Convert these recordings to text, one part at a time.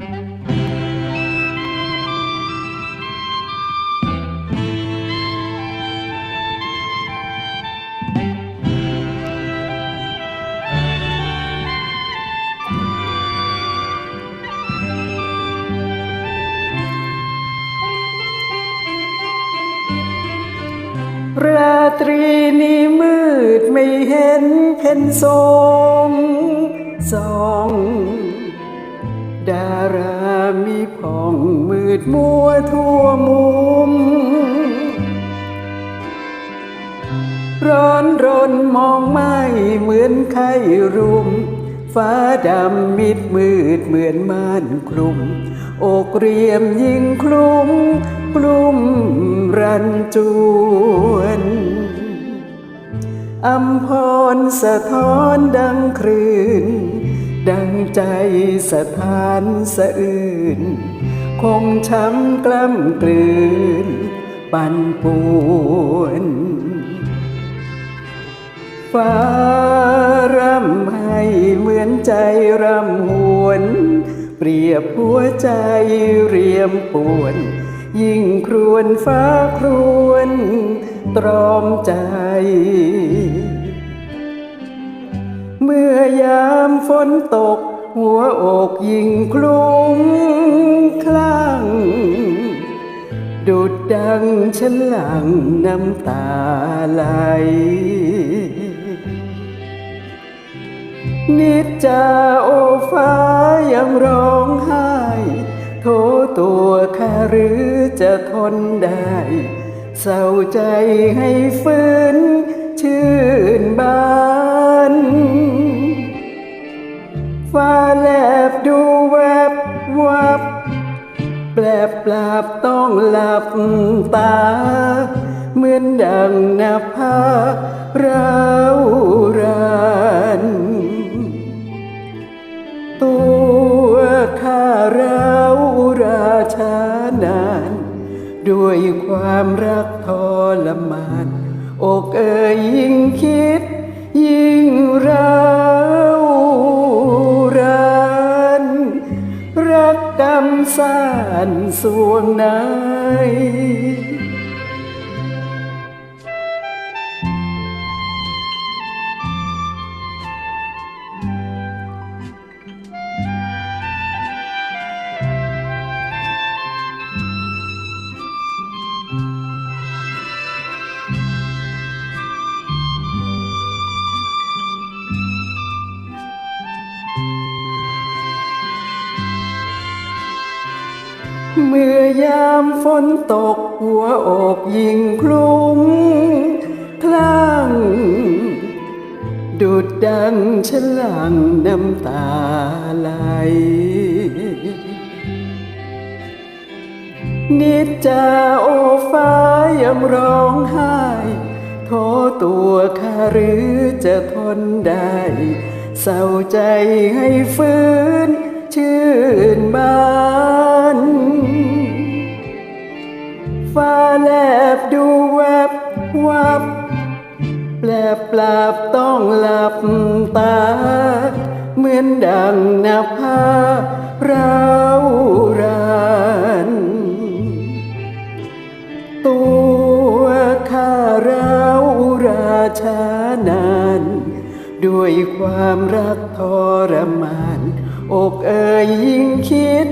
ราตรีนี้มืดไม่เห็นเพ็นทรงสอง ดารามีผ่องมืดมัวทั่วมุม ร้อนรนมองไม่เหมือนไข้รุม ฟ้าดำมิดมืดเหมือนม่านคลุม อกเรียมยิ่งคลุมกลุ่มรันจวนอำพรสะท้อนดังคลื่น ดังใจสถานสะอื่น คงช้ำกล้ำกลืน ปั่นป่วนฟ้าร่ำให้เหมือนใจร่ำหวน เปรียบหัวใจเรียมป่วน ยิ่งครวนฟ้าครวน ตรอมใจ เมื่อยามฝนตก หัวอกยิ่งคลุ้มคลั่ง ดุดดังฉันหลังน้ำตาไหล นิจจาโอฟ้ายังร้องไห้ โทตัวข้าหรือจะทนได้ เศร้าใจให้ฟื้นชื่นบาน ฟ้าแลบดูแวบวับแปลบปราบต้องหลับตา เหมือนดังนภาเรารานตัวข้าเราราชานาน ด้วยความรักทรมาน อกเอ่ยยิ่งคิด ยิ่งเรา สานสวงใน เมื่อยามฝนตกหัวอกยิ่งคลุ้มคลั่งดุดดังฉลังน้ำตาไหลนิจจาโอฟ้ายำร้องไห้โทตัวข้าหรือจะทนได้ เศร้าใจให้ฟื้นชื่นบาน ฟ้าแลบดูแวบวับ แปลบปราบต้องหลับตา เหมือนดังนาภาเรารานตัวข้าเราราชานานด้วยความรักทรมาน อกเอ่ยยิ่งคิด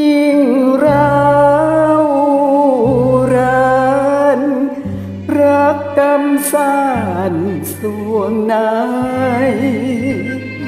ยิ่งร้าำสานสวงนาน